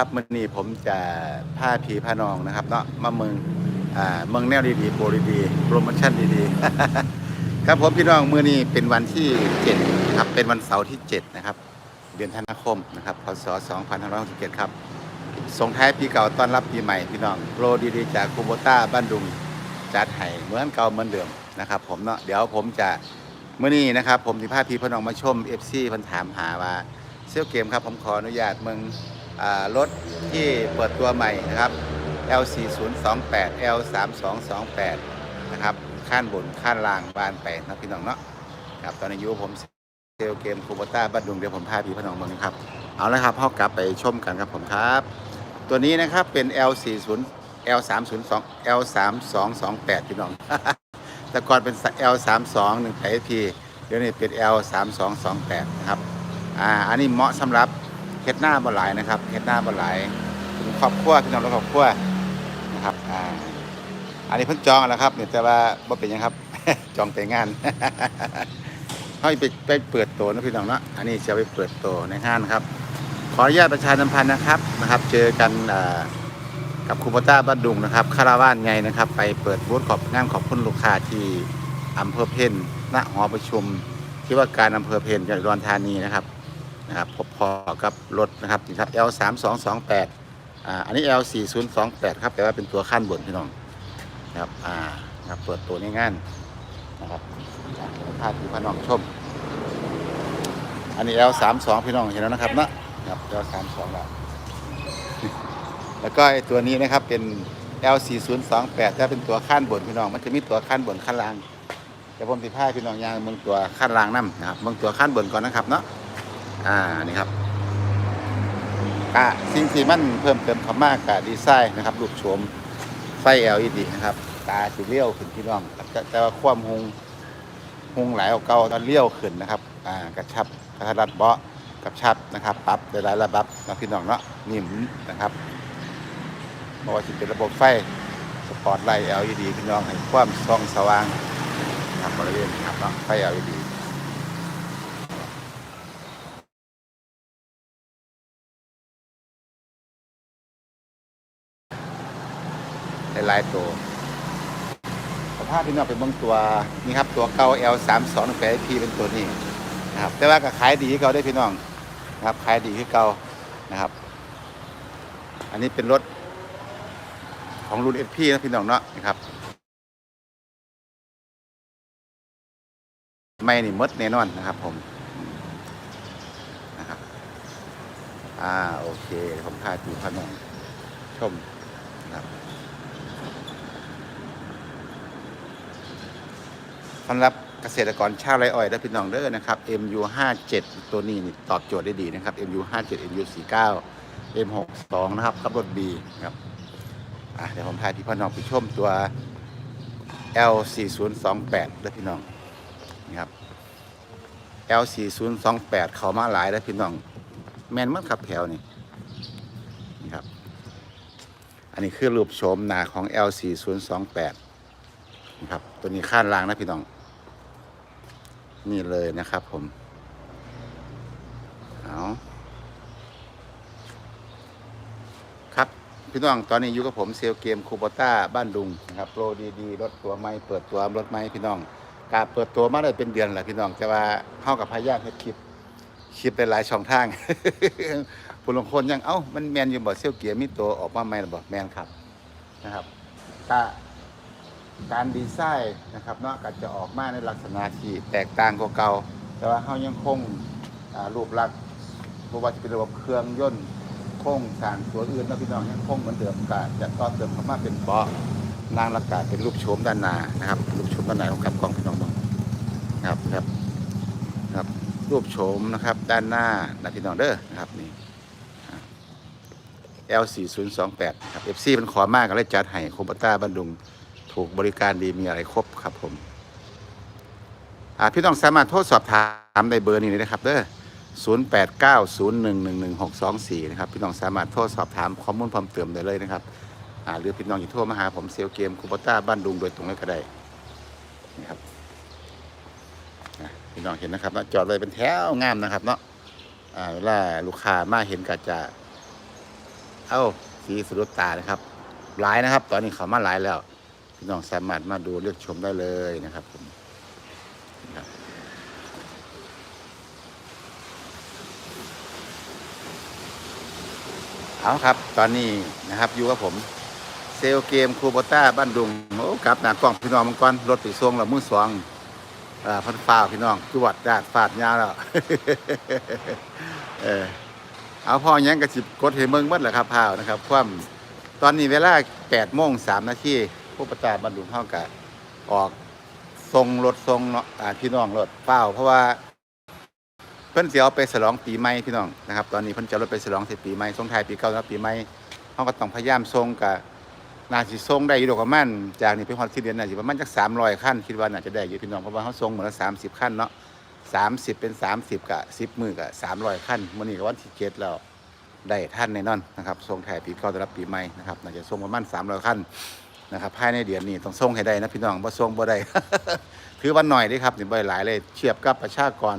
ครับมื่อนี้ผมจะพาพีพานองนะครับเนาะมาเมืองอ่าเมืองแนวดีๆโปรดีๆโปรโมชั่นดีๆ ครับผมพี่น้องมื่อนี้เป็นวันที่7ครับเป็นวันเสาร์ที่7นะครับเดือนธันวาคมนะครับพศ2567ครับส่งท้ายปีเก่าต้อนรับปีใหม่พี่น้องโปรดีๆจากคูโบต้าบ้านดุงจัดให้เหมือนเก่าเหมือนเดิมนะครับผมเนาะเดี๋ยวผมจะเมื่อนี้นะครับผมสิพาพี่พานองมาชม FC เพันถามหาว่าเซี่ยวเกมครับผมขออนุญาตเมือง รถที่เปิดตัวใหม่นะครับ L4028 L3228 นะครับข้านบนข้านล่างบานไปนะพี่น้องเนาะครับตอนนี้อยูผมเซลเกมคูโบต้าบ้านดุงเดี๋ยวผมพาพี่พี่น้องเมืองครับ เอาละครับเข้ากลับไปชมกันครับผมครับ ตัวนี้นะครับเป็น L40 L302 L3228 พี่น้องแต่ก่อนเป็น L32 1 p เดี๋ยวนี้เป็น L3228 นะครับอ่าอันนี้เหมาะสำหรับ เฮ็ดหน้าบ่หลายนะครับเฮ็ดหน้าบ่หลายเป็นครอบครัวพี่น้องและครอบครัวนะครับอ่าอันนี้เพิ่นจองแล้วครับเนี่ยแต่ว่าบ่เป็นยังครับ จองแต่งงานเฮาไปไปเปิดโตนะพี่น้องเนาะอันนี้จะไปเปิดโตในงานครับ ขออนุญาตประชาสัมพันธ์นะครับนะครับ เจอกันอ่ากับคูโบต้าบ้านดุงนะครับคาราวานไงนะครับ ไปเปิดบูธขอบงานขอบคุณลูกค้าที่อำเภอเพนณหอประชุม ที่ว่าการอำเภอเพนจังหวัดอุดรธานีนะครับ นะครับพบพอกับรถนะครับนี่ครับ L 3 2 2 8อ่าอันนี้ L 4 0 2 8ครับแต่ว่าเป็นตัวขั้นบนพี่น้องนะครับอ่านะครับเปิดตัวง่ายๆนะครับภาพที่พี่น้องชม อันนี้ L 3 2พี่น้องเห็นแล้วนะครับนะครับ L 3 2แล้วแล้วก็ไอตัวนี้นะครับเป็น L 4 0 2 8ถ้าเป็นตัวขั้นบนพี่น้องมันจะมีตัวขั้นบนขั้นล่างแต่ผมสิพาพี่น้องยางเมืองตัวขั้นล่างนํนะครับเมืองตัวขั้นบนก่อนนะครับเนาะ อ่านี่ครับกะสิ่งที่มันเพิ่มเติมเข้ามากกะดีไซน์นะครับรูปโฉมไฟ LED นะครับ ตาสีเลี้ยวขึ้นพี่น้องแต่แต่ว่าความหงหงหลายกเก่าตอนเลี้ยวขึ้นนะครับอ่ากระชับกระทัดรัดเบาะกระชับนะครับปรับได้หลายระดับนะพี่น้องเนาะนิ่มนะครับบอกว่าจะเป็นระบบไฟสปอร์ตไลท์ LED พี่น้องให้ความส่องสว่างนะครับบริเวณนะครับเนาะไฟ LED หลายตัวสภาพพี่น้องเป็นบางตัวนี่ครับตัวเก่า L 3 2 8 P เป็นตัวนี้นะครับแต่ว่าก็ขายดีที่เก่าได้พี่น้องนะครับขายดีที่เก่านะครับ อันนี้เป็นรถของรุ่น SP นะพี่น้องเนาะนะครับไม่นี่มดแน่นอนนะครับผมนะครับอ่าโอเคผมพาดูพาน้องชมนะครับ สำหรับเกษตรกรชาวไรอ้อยและพี่น้องเด้อนะครับ MU57 ตัวนี้นี่ตอบโจทย์ได้ดีนะครับ MU57 MU49 M62 นะครับกับรถ B ครับอะเดี๋ยวผมพาพี่พ่อน้องไปชมตัว L4028 เด้อพี่น้องนี่ครับ L4028 เขามาหลายแล้วพี่น้อง แมนมัดครับแถวนี่นี่ครับ อันนี้คือรูปโฉมหน้าของ L4028 นะครับตัวนี้ข้านล่างนะพี่น้อง นี่เลยนะครับผม เอาครับพี่น้องตอนนี้อยู่กับผมเซลเกมคูโบต้าบ้านดุงนะครับโปรดีๆรถตัวใหม่เปิดตัวรถใหม่พี่น้องการเปิดตัวมาได้เป็นเดือนแหละพี่น้องแต่ว่าเข้ากับพายากเฮ็ดคลิปคลิปหลายช่องทางผู้ลงคนยังเอ้ามันแมนอยู่บ่เซลเกียร์มีตัวออกมาใหม่หรือบ่แมนครับนะครับกะ การดีไซน์นะครับเนาะก็จะออกมาในลักษณะที่แตกต่างกว่าเก่า แต่ว่าเขายังคงรูปลักษณ์เพราะว่าจะเป็นระบบเครื่องยนต์โคงสางตัวอื่นนะพี่น้องยังคงเหมือนเดิมก็จะต่อเติมเข้ามาเป็นเบาะนางละกาเป็นรูปโฉมด้านหน้านะครับรูปโฉมด้านหน้าของกับกล้องพี่น้องนะนะครับครับครับรูปโฉมนะครับด้านหน้านะพี่น้องเด้อนะครับนี่ L4028 ครับ FC มันขอมากก็เลยจัดให้โคมต้าบันดุง ถูกบริการดีมีอะไรครบครับผมพี่ต้องสามารถโทรสอบถามในเบอร์นี้เลยนะครับเด้อ0 8 9 0 1 1 1 6 2 4 นะครับ พี่น้องสามารถโทรสอบถามข้อมูลเพิ่มเติมได้เลยนะครับหรือพี่น้องอย่าโทรมาหาผมเซลเกมคูปต้าบ้านดุงโดยตรงเลยก็ได้นะครับพี่น้องเห็นนะครับเนาะจอดเลยเป็นแถวงามนะครับเนาะเวลาลูกค้ามาเห็นก็จะ เอ้าสีสุดตานะครับหลายนะครับ ตอนนี้เขามาหลายแล้ว พี่น้องสามารถมาดูเลือกชมได้เลยนะครับผมเอาครับ ตอนนี้นะครับอยู่กับผม เซลเกมคูโบต้าบ้านดุงโอ้กลับหนากล้องพี่น้องมังกรรถติดทรงแล้วมือสองอพันฟ้าพี่น้องจวดดาดฟาดยาแล้วเออเอาพ่อยังกระสิบกดเห็นเมืองเมื่อแหละครับพาวนะครับ ความตอนนี้เวลาแปดโมงสามนาที ผู้ประตาบ้านดุงเท่ากับออกทรงรถทรงเนาะอ่าพี่น้องรถเป้าเพราะว่าเพิ่นเสียเอาไปฉลองปีใหม่พี่น้องนะครับ ตอนนี้เพิ่นจะรถไปฉลองเสร็จปีใหม่ส่งท้ายปีเก่าแล้วปีใหม่เขาก็ต้องพยายามส่งกับนาสิส่งได้อยู่ดอกประมาณจากนี้ไปฮอดที่เดือนน่าสิประมาณจัก300คันคิดว่าน่าจะได้อยู่พี่น้องเพราะว่าเขาส่งหมดละ30คันเนาะ30 เป็น 30กับ10มื้อกับ300คันมื้อนี้ก็วันที่7แล้วได้ท่านแน่นอนนะครับส่งท้ายปีเก่าต้อนรับปีใหม่นะครับน่าจะส่งประมาณ300คัน นะครับภายในเดือนนี้ต้องส่งให้ได้นะพี่น้องบ่ส่งบ่ได้ ถือว่าหน่อยด้ครับนี่บ่หลายเลยเทียบกับประชากร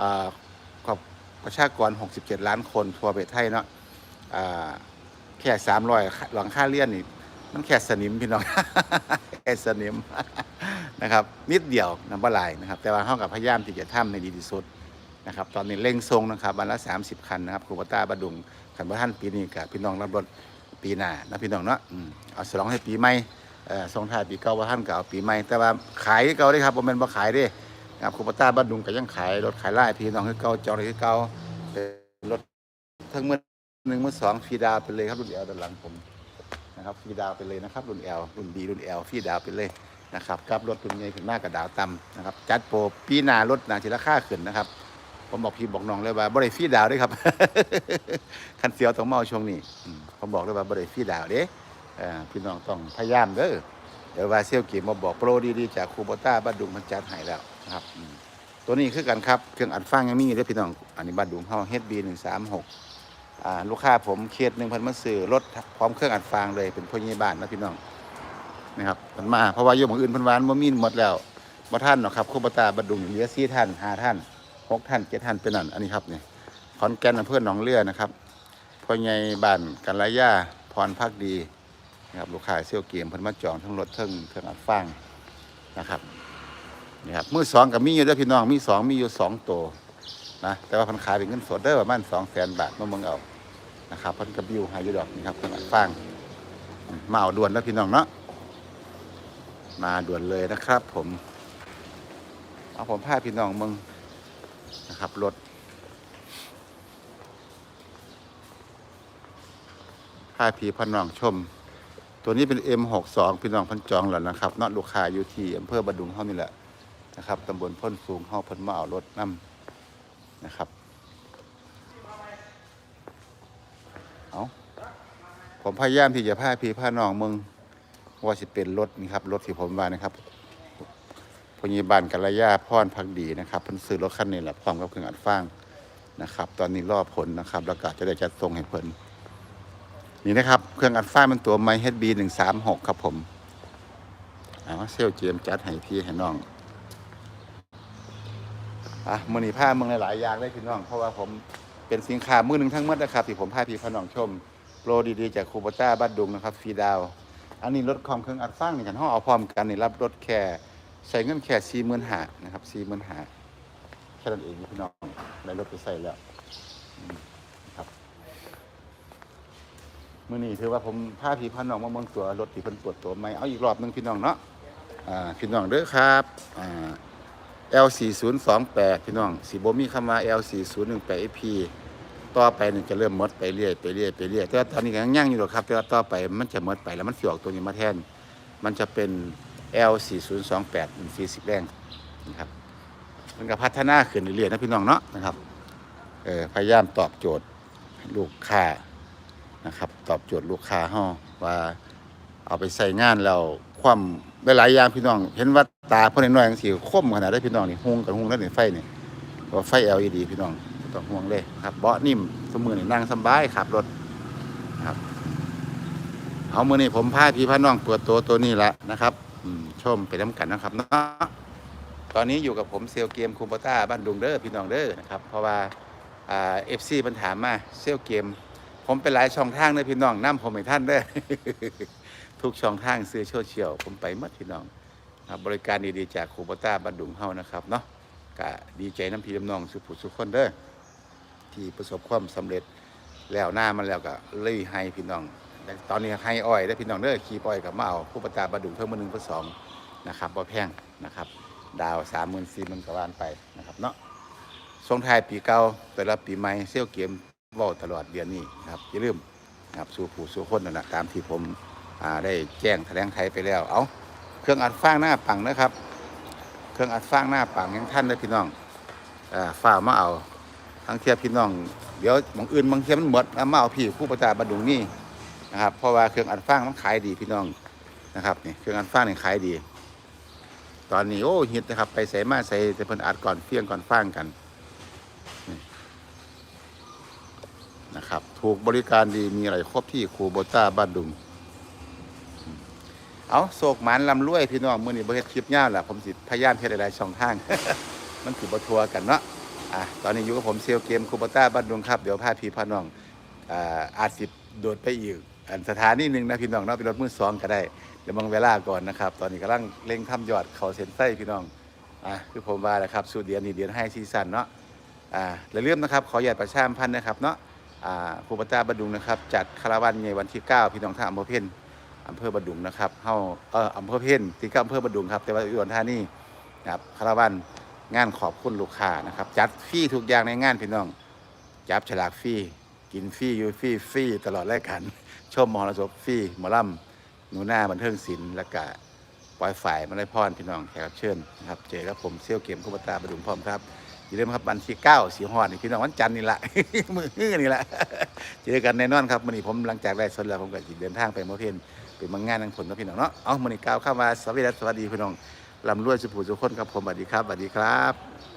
อ่ากับประชากร 67 ล้านคนทั่วประเทศไทยเนาะอ่าแค่300หลังค่าเลี่ยนนี่มันแค่สนิมพี่น้องแค่สนิมนะครับ นิดเดียวน้ำปลาไหลนะครับ แต่ว่าห้องกับพยายามที่จะทำในดีที่สุดนะครับ ตอนนี้เร่งทรงนะครับวันละ 30 คันนะครับคูปต้าบดดุงขันพระท่านปีนี้กับพี่น้องรับรถ ปีหน้านะพี่น้องเนาะเอาฉลองให้ปีใหม่เอ่งท้ายปีเก่าพระท่านเก็เอาปีใหม่แต่ว่าขายเก่าได้ครับผมเป็นบ่ขายด้ครับคูปต้าบดดุงก็ยังขายรถขายไล่พี่น้องคือเก่าจองเลยคือเก่าเป็นรถทั้งเมื่อหนึ่งเมื่อสองฟีดาไปเลยครับรุ่นเดียวด้านหลังผมนะครับฟีดาไปเลยนะครับรุ่น L รุ่น D รุ่น L ฟรีดาไปเลยนะครับกับรถรุ่นใหญ่ขึ้นมากกับดาวต่ำนะครับจัดโปรปีหน้ารถนาทีราคาขึ้นนะครับ ผมบอกพี่บอกน้องเลยว่าบริฟีดาวด้วยครับ คันเสียวต้องเมาช่วงนี้ผมบอกเลยว่าบริฟีดาวเด้พี่น้องต้องพยายามเด้อเดี๋ยวว่าเซลกีมาบอกโปรดีๆจากคูโบต้าบ้านดุงมันจัดให้แล้วครับตัวนี้คือกันครับเครื่องอัดฟังยังมีเด้อพี่น้องอันนี้บ้านดุงเฮา HB หนึ่งสามหกลูกค้าผมเคสหนึ่งพันมาซื้อรถพร้อมเครื่องอัดฟางเลยเป็นพ่อใหญ่บ้านนะพี่น้องนะครับมันมาเพราะว่าโยมของอื่นพันวานบ่มีหมดแล้วบ่ท่านหรอกครับโบต้าบัดดุงเหลือสี่ท่านห้าท่าน หกท่านเจ็ดท่านเป็นนั่นอันนี้ครับเนี่ยขอนแก่นอำเภอหนองเลือนะครับพ่อใหญ่บ้านกันระยาพรพักดีนะครับลูกค้าเซี่ยวเกมเพิ่นมาจองทั้งรถทั้งเครื่องอัดฟางนะครับนี่ครับมือสองกับมีอยู่เด้วยพี่น้องมีสองมีอยู่สองตัวนะแต่ว่าพันขายเป็นเงินสดเด้ประมาณสองแสนบาทมาเมืองเอานะครับพิ่นกับบิวหาอยู่ดอกนี่ครับเครื่องอัดฟางมาเอาด่วนแล้วพี่น้องเนาะมาด่วนเลยนะครับ ผมเอาผมพาพี่น้องมึง นะครับรถพาพี่พน้องชม ตัวนี้เป็น M62 พี่น้องพันจองแล้วนะครับนาะลูกค้าอยู่ที่อำเภอบดุงเฮานี่แหละนะครับตำบลพ้นสูงเฮาเพิ่นมาเอารถนํนะครับเอาผมพยายามที่จะพาพีพาน้องมึงว่าสิเป็นรถนี่ครับรถที่ผมว่านะครับ พยาบาลกัลยาพรพักดีนะครับเพิ่นซื้อรถคันนี้แหละพร้อมกับเครื่องอัดฟางนะครับ ตอนนี้รอผลนะครับแล้วก็จะได้จัดส่งให้เพิ่นนี่นะครับ เครื่องอัดฟางเป็นตัวไมเฮดบีหนึ่งสามหกครับผมเอาเซลเจมส์จัดให้พี่ให้น้องอะมือนีผ้ามึงหลายๆอย่างเลยพี่น้อง เพราะว่าผมเป็นสินค้ามือหนึ่งทั้งหมดนะครับที่ผมพาพี่พน้องชมโปรดีๆจากคูโบต้าบ้านดุงนะครับฟรีดาว อันนี้รถคอมเครื่องอัดฟังนี่กันห้องเอาพร้อมกันนี่รับรถแค่ ใส่เงินแค่สี่หมื่นหานะครับสี่หมื่นหาแค่นั้นเองพี่น้องได้รถไปใส่แล้วครับเมื่อนี้ถือว่าผมพาพี่พน้องมาเมืองตัวรถที่เพิ่นตรวจตัวใหม่เอาอีกรอบหนึ่งพี่น้องเนาะพี่น้องเด้อครับอ่า L4028 พี่น้องสีบ่มีคำว่า L4018AP ต่อไปนี่จะเริ่มมดไปเรื่อยไปเรื่อยไปเรื่อยแต่ตอนนี้ก็ยังย่างอยู่หรอกครับ แต่ว่าต่อไปมันจะมดไปแล้วมันเสิออกตัวนี้มาแทน มันจะเป็น L4028 เป็นสีสิบแดงนะครับมันก็พัฒนาขึ้นเรื่อยๆนะพี่น้องเนาะนะครับเออพยายามตอบโจทย์ลูกค้านะครับตอบโจทย์ลูกค้าเฮาว่าเอาไปใส่งานแล้วความหลายๆอย่างพี่น้อง เห็นว่าตาพิ่น้อยๆจังซี่คมขนาดได้พี่น้องนี่หุงกับหุงแล้วนี่ไฟนี่ว่าไฟ LED พี่น้องต้องห่วงเลยครับเบาะนิ่มสมือนี่นั่งสบายขับรถครับเอามือนี้ผมพาพี่พาน้องเปิดตัวตัวนี้ละนะครับ ชมไปน้ำกันนะครับเนาะตอนนี้อยู่กับผมเซลเกมคูโบต้าบ้านดุงเด้อพี่น้องเด้อนะครับเพราะว่าเอ่า FC มันถามมาเซลเกม ผมเป็นหลายช่องทางเลยพี่น้องนํผมให้ท่านเด้อทุกช่องทางซื้อโซเชียลผมไปหมดพี่น้องบริการดีๆจากครูปต้าบันดุงเฮานะครับเนาะก็ดีใจน้ำพี่น้ำน้องสุผู้สุขคนเด้อที่ประสบความสำเร็จแล้วหน้ามันแล้วก็เลยให้พี่น้องตอนนี้ให้อ้อยได้พี่น้องเด้อขี่ปล่อยกับมาเอาครูปต้าบันดุงเพิ่มมาหนึ่งเพิ่มสอง นะครับบ่แพงนะครับ ดาวสามหมื่นสี่หมื่นกว่าบานไปนะครับเนาะส่งท้ายปีเก่าแต่ละปีใหม่เซี่ยวเกมว้าตลอดเดือนนี้นะครับอย่าลืมนะครับสู่ผู้สู่คนนั่นะตามที่ผมได้แจ้งแถลงไทยไปแล้วเอาเครื่องอัดฟางหน้าปังนะครับ เครื่องอัดฟางหน้าปังยังท่านเลยพี่น้องอ่าฝ้ามาเอาทั้งเทียบพี่น้อง เดี๋ยวบางอื่นบางเทียบมันหมดเอามาเอาพี่ผู้ประจาบัดดุงนี่นะครับเพราะว่าเครื่องอัดฟางมันขายดีพี่น้องนะครับนี่เครื่องอัดฟางนี่ขายดี ตอนนี้โอ้ฮิตนะครับ ไปใส่มาใส่แต่เพิ่นอัดก่อนเฟี้ยงก่อนฟางกันนะครับ ถูกบริการดีมีอะไรครบที่ครูโบต้าบ้านดุงเอาโศกหมันลำรวยพี่น้องมื้อนี้บ่เฮ็ดคลิปยาวล่ะผมสิพยายามเฮ็ดหลายๆช่องทาง มันคือบทัวกันเนาะอะตอนนี้อยู่กับผมเซลเกมคูปต้าบ้านดุงครับ เดี๋ยวพาพี่พาน้องอ่าอาจสิโดดไปอีกอันสถานีหนึ่งนะพี่น้องเนาะเป็นรถมือสองก็ได้ เดี๋ยวบางเวลาก่อนนะครับ ตอนนี้กำลังเร่งทำยอดเขาเส้นไส้พี่น้องอะคือผมว่าแหละครับสูตรเดียนนี่เดียนให้ซีซันเนาะอ่าอย่าลืมนะครับขออย่าตประชามพันธ์นะครับเนาะอ่าครูปต้าบ้านดุงนะครับ จัดคาราวานในวันที่ 9 พี่น้องท่าอำเภอเพ็ญอำเภอบดุงนะครับเฮาเอออำเภอเพ่นที่ก็อำเภอบดุงครับแต่ว่าอุดรธานีนะครับคาราวานงานขอบคุณลูกค้านะครับ จัดฟรีทุกอย่างในงานพี่น้อง จับฉลากฟรีกินฟรีอยู่ฟรีฟรีตลอดรายการชมมหรสพฟรีหมอลำ หนูหน้าบันเทิงศิลป์แล้วก็ปล่อยฝ่ายมาได้พรพี่น้องแขกรับเชิญนะครับเจอกับผมเซี่ยวเกมคุปตาบดุงพร้อมครับอย่าลืมครับวันที่เก้าสีหอดนี่พี่น้องวันจันทร์นี่แหละ มือนี่แหละเจอกันแน่นอนครับวันนี้ผมหลังจากได้สดแล้วผมก็สิเดินทางไปมอเทนเป็นบางงานทางผลนะพี่น้องเนาะเอามือนี้ก้าวเข้ามาสวัสดีครับสวัสดีพี่น้องลำรวยสุภูสุขคนครับผมสวัสดีครับสวัสดีครับ